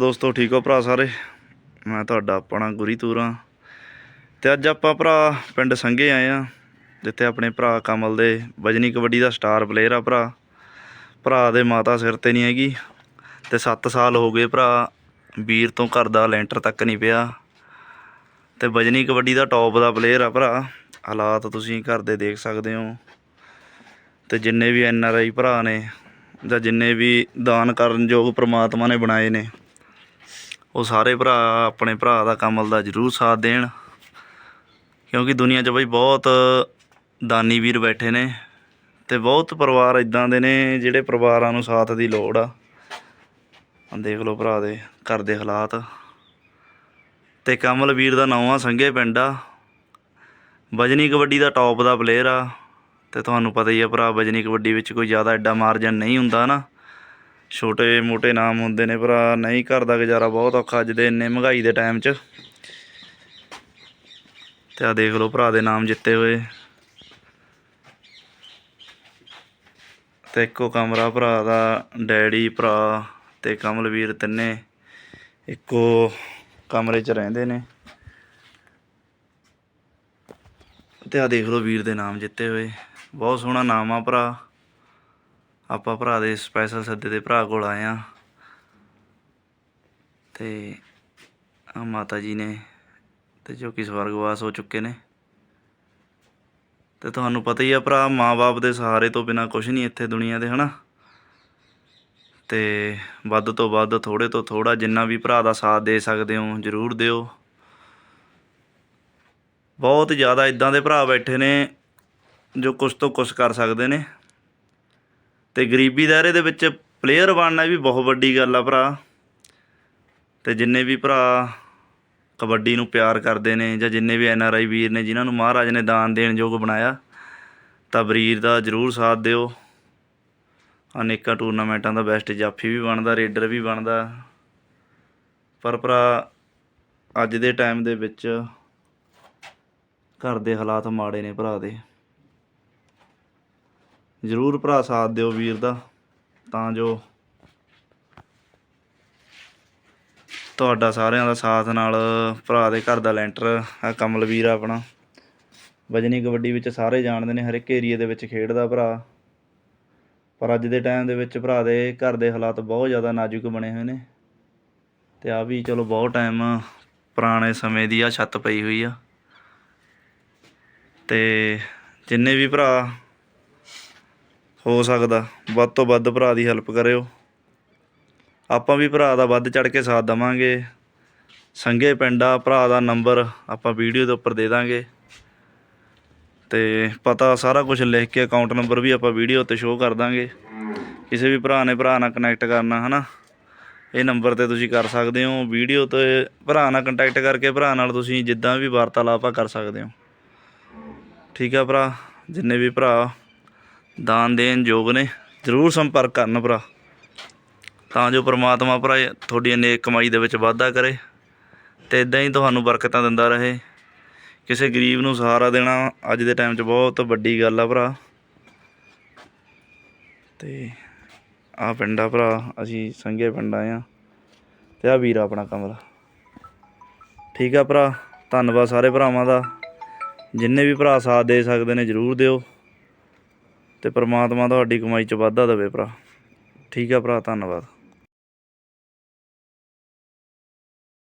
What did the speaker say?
ਦੋਸਤੋ, ਠੀਕ ਹੋ ਭਰਾ ਸਾਰੇ? ਮੈਂ ਤੁਹਾਡਾ ਆਪਣਾ ਗੁਰੀ ਤੂਰਾ। ਤੇ ਅੱਜ ਆਪਾਂ ਭਰਾ ਪਿੰਡ ਸੰਘੇ ਆਏ ਆ, ਜਿੱਥੇ ਆਪਣੇ ਭਰਾ ਕਮਲ ਦੇ ਵਜਨੀ ਕਬੱਡੀ ਦਾ ਸਟਾਰ ਪਲੇਅਰ ਆ ਭਰਾ। ਭਰਾ ਦੇ ਮਾਤਾ ਸਿਰ ਤੇ ਨਹੀਂ ਹੈਗੀ। ਤੇ 7 ਸਾਲ ਹੋ ਗਏ ਭਰਾ, ਵੀਰ ਤੋਂ ਘਰ ਦਾ ਲੈਂਟਰ ਤੱਕ ਨਹੀਂ ਪਿਆ। ਤੇ ਵਜਨੀ ਕਬੱਡੀ ਦਾ ਟੌਪ ਦਾ ਪਲੇਅਰ ਆ ਭਰਾ। ਹਾਲਾਤ ਤੁਸੀਂ ਘਰ ਦੇ ਦੇਖ ਸਕਦੇ ਹੋ। ਤੇ ਜਿੰਨੇ ਵੀ ਐਨ ਆਰ ਆਈ ਭਰਾ ਨੇ, ਜਾਂ ਜਿੰਨੇ ਵੀ ਦਾਨ ਕਰਨ ਯੋਗ ਪ੍ਰਮਾਤਮਾ ਨੇ ਬਣਾਏ ਨੇ ਉਹ ਸਾਰੇ ਭਰਾ ਆਪਣੇ ਭਰਾ ਦਾ ਕਮਲ ਦਾ ਜ਼ਰੂਰ ਸਾਥ ਦੇਣ। ਕਿਉਂਕਿ ਦੁਨੀਆ 'ਚ ਬਈ ਬਹੁਤ ਦਾਨੀ ਵੀਰ ਬੈਠੇ ਨੇ ਤੇ ਬਹੁਤ ਪਰਿਵਾਰ ਇਦਾਂ ਦੇ ਨੇ ਜਿਹੜੇ ਪਰਿਵਾਰਾਂ ਨੂੰ ਸਾਥ ਦੀ ਲੋੜ ਆ। ਦੇਖ ਲਓ ਭਰਾ ਦੇ ਘਰ ਦੇ ਹਾਲਾਤ। ਤੇ ਕਮਲ ਵੀਰ ਦਾ ਨਾਂ ਆ ਸੰਘੇ ਪਿੰਡ ਆ। ਵਜਨੀ ਕਬੱਡੀ ਦਾ ਟੌਪ ਦਾ ਪਲੇਅਰ ਆ। ਤੇ ਤੁਹਾਨੂੰ ਪਤਾ ਹੀ ਆ ਭਰਾ, ਵਜਨੀ ਕਬੱਡੀ ਵਿੱਚ ਕੋਈ ਜ਼ਿਆਦਾ ਐਡਾ ਮਾਰਜਨ ਨਹੀਂ ਹੁੰਦਾ ਨਾ। ਛੋਟੇ ਮੋਟੇ ਨਾਮ ਹੁੰਦੇ ਨੇ ਭਰਾ, ਨਹੀਂ ਘਰ ਦਾ ਗੁਜ਼ਾਰਾ ਬਹੁਤ ਔਖਾ ਅੱਜ ਦੇ ਇੰਨੇ ਮਹਿੰਗਾਈ ਦੇ ਟਾਈਮ 'ਚ। ਤੇ ਆ ਦੇਖ ਲਓ ਭਰਾ ਦੇ ਨਾਮ ਜਿੱਤੇ ਹੋਏ। ਤੇ ਇੱਕੋ ਕਮਰਾ ਭਰਾ ਦਾ, ਡੈਡੀ, ਭਰਾ ਤੇ ਕਮਲਵੀਰ ਤਿੰਨੇ ਇੱਕੋ ਕਮਰੇ 'ਚ ਰਹਿੰਦੇ ਨੇ। ਤੇ ਆ ਦੇਖ ਲਓ ਵੀਰ ਦੇ ਨਾਮ ਜਿੱਤੇ ਹੋਏ। ਬਹੁਤ ਸੋਹਣਾ ਨਾਮ ਆ ਭਰਾ। ਆਪਾਂ ਭਰਾ ਦੇ ਸਪੈਸ਼ਲ ਸੱਦੇ ਤੇ ਭਰਾ ਕੋਲ ਆਏ ਆ ਤੇ ਆ ਮਾਤਾ ਜੀ ਨੇ ਤੇ ਜੋ ਕਿ ਸਵਰਗਵਾਸ ਹੋ ਚੁੱਕੇ ਨੇ। ਤੇ ਤੁਹਾਨੂੰ ਪਤਾ ਹੀ ਆ ਭਰਾ ਮਾਪੇ ਦੇ ਸਹਾਰੇ ਤੋਂ ਬਿਨਾ ਕੁਝ ਨਹੀਂ ਇੱਥੇ ਦੁਨੀਆ ਦੇ, ਹਨਾ? ਤੇ ਵੱਧ ਤੋਂ ਵੱਧ ਥੋੜੇ ਤੋਂ ਥੋੜਾ ਜਿੰਨਾ ਵੀ ਭਰਾ ਦਾ ਸਾਥ ਦੇ ਸਕਦੇ ਹੋ, ਜਰੂਰ ਦਿਓ। ਬਹੁਤ ਜ਼ਿਆਦਾ ਇਦਾਂ ਦੇ ਭਰਾ ਬੈਠੇ ਨੇ ਜੋ ਕੁਛ ਤੋਂ ਕੁਛ ਕਰ ਸਕਦੇ ਨੇ। ਤੇ ਗਰੀਬੀ ਦਾਇਰੇ ਦੇ ਵਿੱਚ ਪਲੇਅਰ ਬਣਨਾ ਵੀ ਬਹੁਤ ਵੱਡੀ ਗੱਲ ਆ ਭਰਾ। ਤੇ ਜਿੰਨੇ ਵੀ ਭਰਾ ਕਬੱਡੀ ਨੂੰ ਪਿਆਰ ਕਰਦੇ ਨੇ ਜਾਂ ਜਿੰਨੇ ਵੀ ਐਨ ਆਰ ਆਈ ਵੀਰ ਨੇ ਜਿਨ੍ਹਾਂ ਨੂੰ ਮਹਾਰਾਜ ਨੇ ਦਾਨ ਦੇਣ ਯੋਗ ਬਣਾਇਆ ਤਾਂ ਬਰੀਰ ਦਾ ਜ਼ਰੂਰ ਸਾਥ ਦਿਓ। ਅਨੇਕਾਂ ਟੂਰਨਾਮੈਂਟਾਂ ਦਾ ਬੈਸਟ ਜਾਫੀ ਵੀ ਬਣਦਾ, ਰੇਡਰ ਵੀ ਬਣਦਾ। ਪਰ ਭਰਾ, ਅੱਜ ਦੇ ਟਾਈਮ ਦੇ ਵਿੱਚ ਘਰ ਦੇ ਹਾਲਾਤ ਮਾੜੇ ਨੇ ਭਰਾ ਦੇ। ਜ਼ਰੂਰ ਭਰਾ ਸਾਥ ਦਿਓ ਵੀਰ ਦਾ, ਤਾਂ ਜੋ ਤੁਹਾਡਾ ਸਾਰਿਆਂ ਦਾ ਸਾਥ ਨਾਲ ਭਰਾ ਦੇ ਘਰ ਦਾ ਲੈਂਟਰ, ਆ ਕਮਲਵੀਰ ਆ ਆਪਣਾ। ਵਜਨੀ ਕਬੱਡੀ ਵਿੱਚ ਸਾਰੇ ਜਾਣਦੇ ਨੇ ਹਰ ਇੱਕ ਏਰੀਏ ਦੇ ਵਿੱਚ ਖੇਡਦਾ ਭਰਾ। ਪਰ ਅੱਜ ਦੇ ਟਾਈਮ ਦੇ ਵਿੱਚ ਭਰਾ ਦੇ ਘਰ ਦੇ ਹਾਲਾਤ ਬਹੁਤ ਜ਼ਿਆਦਾ ਨਾਜ਼ੁਕ ਬਣੇ ਹੋਏ ਨੇ। ਤੇ ਆ ਵੀ ਚਲੋ ਬਹੁਤ ਟਾਈਮ ਪੁਰਾਣੇ ਸਮੇਂ ਦੀ ਆ ਛੱਤ ਪਈ ਹੋਈ ਆ। ਤੇ ਜਿੰਨੇ ਵੀ ਭਰਾ ਹੋ ਸਕਦਾ। ਵੱਧ ਤੋਂ ਵੱਧ ਭਰਾ ਦੀ ਹੈਲਪ ਕਰਿਓ। ਆਪਾਂ ਵੀ ਭਰਾ ਦਾ ਵੱਧ ਚੜ ਕੇ ਸਾਥ ਦਵਾਂਗੇ। ਸੰਘੇ ਪਿੰਡਾ, ਭਰਾ ਦਾ ਨੰਬਰ ਆਪਾਂ ਵੀਡੀਓ ਦੇ ਉੱਪਰ ਦੇ ਦਾਂਗੇ। ਤੇ ਪਤਾ ਸਾਰਾ ਕੁਝ ਲਿਖ ਕੇ ਅਕਾਊਂਟ ਨੰਬਰ ਵੀ ਆਪਾਂ ਵੀਡੀਓ ਤੇ ਸ਼ੋਅ ਕਰ ਦਾਂਗੇ। ਕਿਸੇ ਵੀ ਭਰਾ ਨੇ ਭਰਾ ਨਾਲ ਕਨੈਕਟ ਕਰਨਾ, ਹਨਾ? ਇਹ ਨੰਬਰ ਤੇ ਤੁਸੀਂ ਕਰ ਸਕਦੇ ਹੋ। ਵੀਡੀਓ ਤੇ ਭਰਾ ਨਾਲ ਕੰਟੈਕਟ ਕਰਕੇ ਭਰਾ ਨਾਲ ਤੁਸੀਂ ਜਿੱਦਾਂ ਵੀ ਵਾਰਤਾਲਾਪ ਆ ਕਰ ਸਕਦੇ ਹੋ। ਠੀਕ ਆ ਭਰਾ? ਜਿੰਨੇ ਵੀ ਭਰਾ ਦਾਨ ਦੇਣ ਯੋਗ ਨੇ। ਜ਼ਰੂਰ ਸੰਪਰਕ ਕਰਨ ਭਰਾ। ਤਾਂ ਜੋ ਪ੍ਰਮਾਤਮਾ ਭਰਾ ਤੁਹਾਡੀ ਨੇਕ ਕਮਾਈ ਦੇ ਵਿੱਚ ਵਾਧਾ ਕਰੇ। ਤੇ ਇਦਾਂ ਹੀ ਤੁਹਾਨੂੰ ਬਰਕਤਾਂ ਦਿੰਦਾ ਰਹੇ। ਕਿਸੇ ਗਰੀਬ ਨੂੰ ਸਹਾਰਾ ਦੇਣਾ ਅੱਜ ਦੇ ਟਾਈਮ 'ਚ ਬਹੁਤ ਵੱਡੀ ਗੱਲ ਆ ਭਰਾ। ਤੇ ਆ ਪਿੰਡਾ ਭਰਾ। ਅਸੀਂ ਸੰਘੇ ਆਏ ਆ ਤੇ ਆ ਵੀਰ ਆਪਣਾ ਕਮਰਾ। ਠੀਕ ਆ ਭਰਾ। ਧੰਨਵਾਦ ਸਾਰੇ ਭਰਾਵਾਂ ਦਾ। ਜਿੰਨੇ ਵੀ ਭਰਾ ਸਾਥ ਦੇ ਸਕਦੇ ਨੇ ਜਰੂਰ ਦਿਓ। ਤੇ ਪ੍ਰਮਾਤਮਾ ਤੁਹਾਡੀ ਕਮਾਈ 'ਚ ਵਾਧਾ ਦੇਵੇ ਭਰਾ। ਠੀਕ ਆ ਭਰਾ ਧੰਨਵਾਦ।